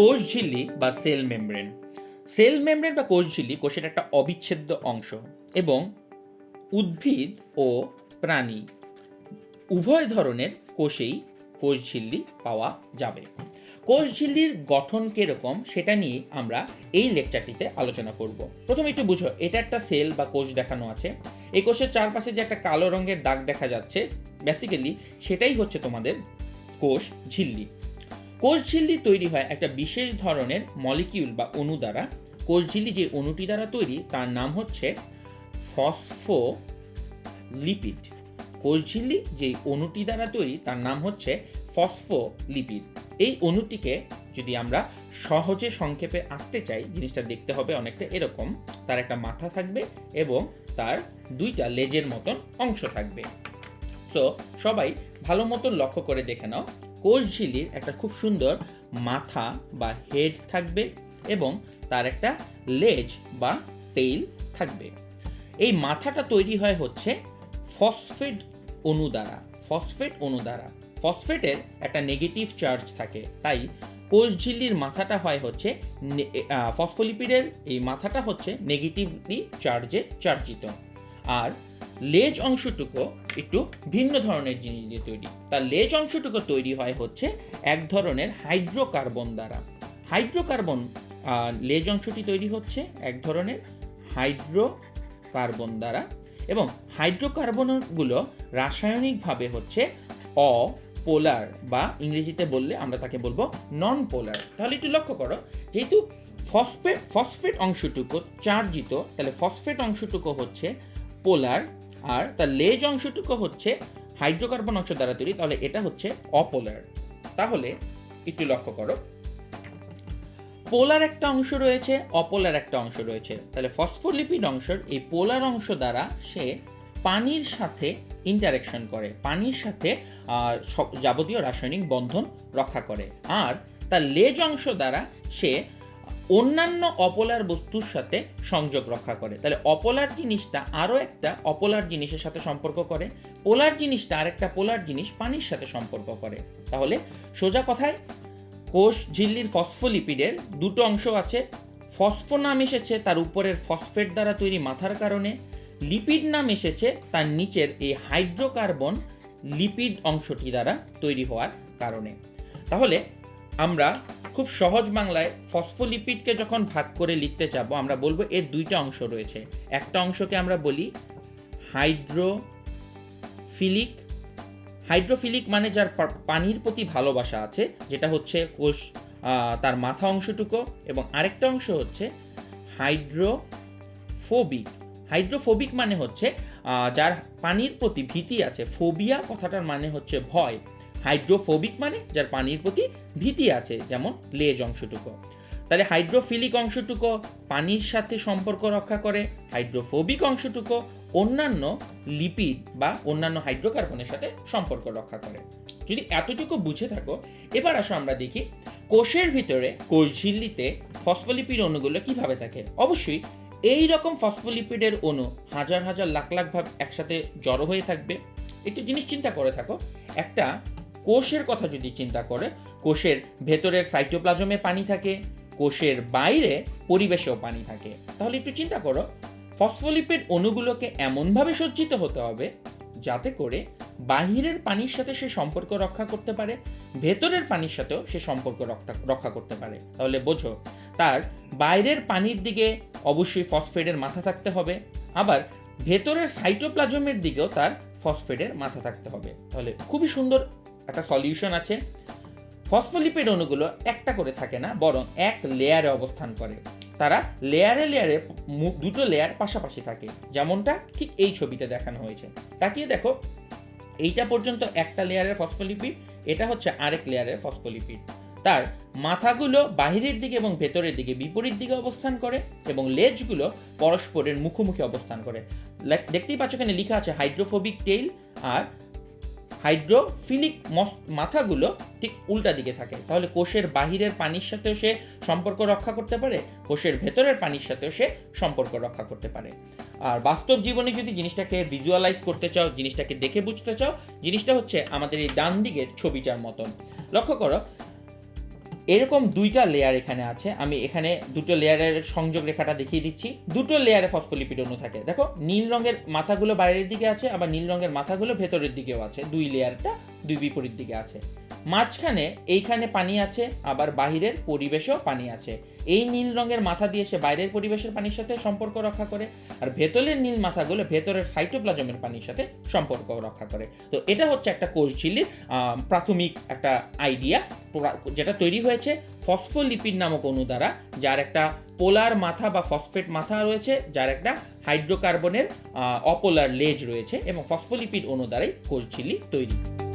কোষ ঝিল্লি বা সেল মেমব্রেন। সেল মেমব্রেন বা কোষ ঝিল্লি কোষের একটা অবিচ্ছেদ্য অংশ এবং উদ্ভিদ ও প্রাণী উভয় ধরনের কোষেই কোষ ঝিল্লি পাওয়া যাবে। কোষ ঝিল্লির গঠন কীরকম সেটা নিয়ে আমরা এই লেকচারটিতে আলোচনা করব। প্রথমে একটু বুঝো, এটা একটা সেল বা কোষ দেখানো আছে। এই কোষের চারপাশে যে একটা কালো রঙের দাগ দেখা যাচ্ছে বেসিক্যালি সেটাই হচ্ছে তোমাদের কোষ ঝিল্লি। কোষ ঝিল্লি তৈরি হয় একটা বিশেষ ধরনের মলিকিউল বা অণু দ্বারা। কোষ ঝিল্লি যে অণুটি দ্বারা তৈরি, তার নাম হচ্ছে ফসফোলিপিড। কোষ ঝিল্লি যে অণুটি দ্বারা তৈরি, তার নাম হচ্ছে ফসফোলিপিড। এই অণুটিকে যদি আমরা সহজে সংক্ষেপে আঁকতে চাই, জিনিসটা দেখতে হবে অনেকটা এরকম। তার একটা মাথা থাকবে এবং তার দুইটা লেজের মতন অংশ থাকবে। সো সবাই ভালো মতন লক্ষ্য করে দেখে নাও। কোষ ঝিল্লির একটা খুব সুন্দর মাথা বা হেড থাকবে এবং তার একটা লেজ বা টেইল থাকবে। এই মাথাটা তৈরি হয় হচ্ছে ফসফেট অণু দ্বারা ফসফেট অণু দ্বারা। ফসফেটের একটা নেগেটিভ চার্জ থাকে, তাই কোষ ঝিল্লির মাথাটা হয় হচ্ছে ফসফোলিপিডের এই মাথাটা হচ্ছে নেগেটিভলি চার্জে চার্জিত আর লেজ অংশটুকু একটু ভিন্ন ধরনের জিনিস দিয়ে তৈরি। তার লেজ অংশটুকু তৈরি হয় হচ্ছে এক ধরনের হাইড্রোকার্বন দ্বারা। হাইড্রোকার্বন লেজ অংশটি তৈরি হচ্ছে এক ধরনের হাইড্রোকার্বন দ্বারা এবং হাইড্রোকার্বনগুলো রাসায়নিকভাবে হচ্ছে অ পোলার বা ইংরেজিতে বললে আমরা তাকে বলব নন পোলার তাহলে একটু লক্ষ্য করো, যেহেতু ফসফেট ফসফেট অংশটুকু চার্জিত, তাহলে ফসফেট অংশটুকু হচ্ছে পোলার আর তার লেজ অংশটুকু হচ্ছে হাইড্রোকার্বন অংশ দ্বারা তৈরি, তাহলে এটা হচ্ছে অপোলার। তাহলে একটু লক্ষ্য করো। পোলার একটা অংশ রয়েছে, অপোলার একটা অংশ রয়েছে। তাহলে ফসফোলিপিড অংশের এই পোলার অংশ দ্বারা সে পানির সাথে ইন্টারেকশন করে, পানির সাথে যাবতীয় রাসায়নিক বন্ধন রক্ষা করে। আর তার লেজ অংশ দ্বারা সে অন্যান্য অপোলার বস্তুর সাথে সংযোগ রক্ষা করে। তাহলে অপোলার জিনিসটা আরও একটা অপোলার জিনিসের সাথে সম্পর্ক করে, পোলার জিনিসটা আরেকটা পোলার জিনিস পানির সাথে সম্পর্ক করে। তাহলে সোজা কথায়, কোষ, ঝিল্লির ফসফোলিপিডের দুটো অংশ আছে। ফসফো নাম এসেছে তার উপরের ফসফেট দ্বারা তৈরি মাথার কারণে, লিপিড নাম এসেছে তার নিচের এই হাইড্রোকার্বন লিপিড অংশটি দ্বারা তৈরি হওয়ার কারণে। তাহলে আমরা খুব সহজ বাংলায় ফসফোলিপিডকে যখন ভাগ করে লিখতে যাব আমরা বলব এর দুইটা অংশ রয়েছে। একটা অংশকে আমরা বলি হাইড্রোফিলিক। হাইড্রোফিলিক মানে যার পানির প্রতি ভালোবাসা আছে, যেটা হচ্ছে কোষ তার মাথা অংশটুকু এবং আরেকটা অংশ হচ্ছে হাইড্রোফোবিক। হাইড্রোফোবিক মানে হচ্ছে যার পানির প্রতি ভীতি আছে, ফোবিয়া কথাটার মানে হচ্ছে ভয়। হাইড্রোফোবিক মানে যার পানির প্রতি ভীতি আছে, যেমন লেজ অংশটুকু। তাহলে হাইড্রোফিলিক অংশটুকু পানির সাথে সম্পর্ক রক্ষা করে, হাইড্রোফোবিক অংশটুকু অন্যান্য লিপিড বা অন্যান্য হাইড্রোকার্বনের সাথে সম্পর্ক রক্ষা করে। যদি এতটুকু বুঝে থাকো, এবার আসো আমরা দেখি কোষের ভিতরে কোষ ঝিল্লিতে ফসফোলিপিড অণুগুলো কীভাবে থাকে। অবশ্যই এই রকম ফসফোলিপিডের অণু হাজার হাজার লাখ লাখ ভাব একসাথে জড়ো হয়ে থাকবে। একটু জিনিস চিন্তা করে থাকো, একটা কোষের কথা যদি চিন্তা করে, কোষের ভেতরের সাইটোপ্লাজমে পানি থাকে, কোষের বাইরে পরিবেশেও পানি থাকে, তাহলে একটু চিন্তা করো ফসফোলিপিড অণুগুলোকে এমনভাবে সজ্জিত হতে হবে যাতে করে বাহিরের পানির সাথে সে সম্পর্ক রক্ষা করতে পারে, ভেতরের পানির সাথেও সে সম্পর্ক রক্ষা করতে পারে। তাহলে বোঝো, তার বাইরের পানির দিকে অবশ্যই ফসফেটের মাথা থাকতে হবে, আবার ভেতরের সাইটোপ্লাজমের দিকেও তার ফসফেটের মাথা থাকতে হবে। তাহলে খুবই সুন্দর একটা সলিউশন আছে। ফসফোলিপিড অণুগুলো একটা করে থাকে না, বরং এক লেয়ারে অবস্থান করে। তারা লেয়ারে লেয়ারে দুটো লেয়ার পাশাপাশি থাকে। যেমনটা ঠিক এই ছবিতে দেখানো হয়েছে। তাকিয়ে দেখো, এইটা পর্যন্ত একটা লেয়ারের ফসফোলিপিড এটা হচ্ছে আরেক লেয়ারের ফসফোলিপিড তার মাথাগুলো বাহিরের দিকে এবং ভেতরের দিকে বিপরীত দিকে অবস্থান করে এবং লেজগুলো পরস্পরের মুখোমুখি অবস্থান করে। দেখতেই পাচ্ছ এখানে লেখা আছে হাইড্রোফোবিক টেইল আর হাইড্রোফিলিক মাথাগুলো ঠিক উল্টা দিকে থাকে। তাহলে কোষের বাহিরের পানির সাথেও সে সম্পর্ক রক্ষা করতে পারে, কোষের ভেতরের পানির সাথেও সে সম্পর্ক রক্ষা করতে পারে। আর বাস্তব জীবনে যদি জিনিসটাকে ভিজুয়ালাইজ করতে চাও, জিনিসটাকে দেখে বুঝতে চাও, জিনিসটা হচ্ছে আমাদের এই ডান দিকের ছবিটার মতন। লক্ষ্য করো এরকম দুইটা লেয়ার এখানে আছে। আমি এখানে দুটো লেয়ারের সংযোগ রেখাটা দেখিয়ে দিচ্ছি। দুটো লেয়ারে ফসফোলিপিড অণু থাকে। দেখো, নীল রঙের মাথাগুলো বাইরের দিকে আছে, আবার নীল রঙের মাথাগুলো ভেতরের দিকেও আছে। দুই লেয়ারটা দুই বিপরীত দিকে আছে। মাঝখানে এইখানে পানি আছে আবার বাহিরের পরিবেশেও পানি আছে। এই নীল রঙের মাথা দিয়ে সে বাইরের পরিবেশের পানির সাথে সম্পর্ক রক্ষা করে আর ভেতরের নীল মাথাগুলো ভেতরের সাইটোপ্লাজমের পানির সাথে সম্পর্ক রক্ষা করে। তো এটা হচ্ছে একটা কোষঝিল্লির আহ, প্রাথমিক একটা আইডিয়া যেটা তৈরি হয়েছে ফসফোলিপিড নামক অণু দ্বারা যার একটা পোলার মাথা বা ফসফেট মাথা রয়েছে যার একটা হাইড্রোকার্বনের অপোলার লেজ রয়েছে এবং ফসফোলিপিড অণু দ্বারাই কোষঝিল্লি তৈরি।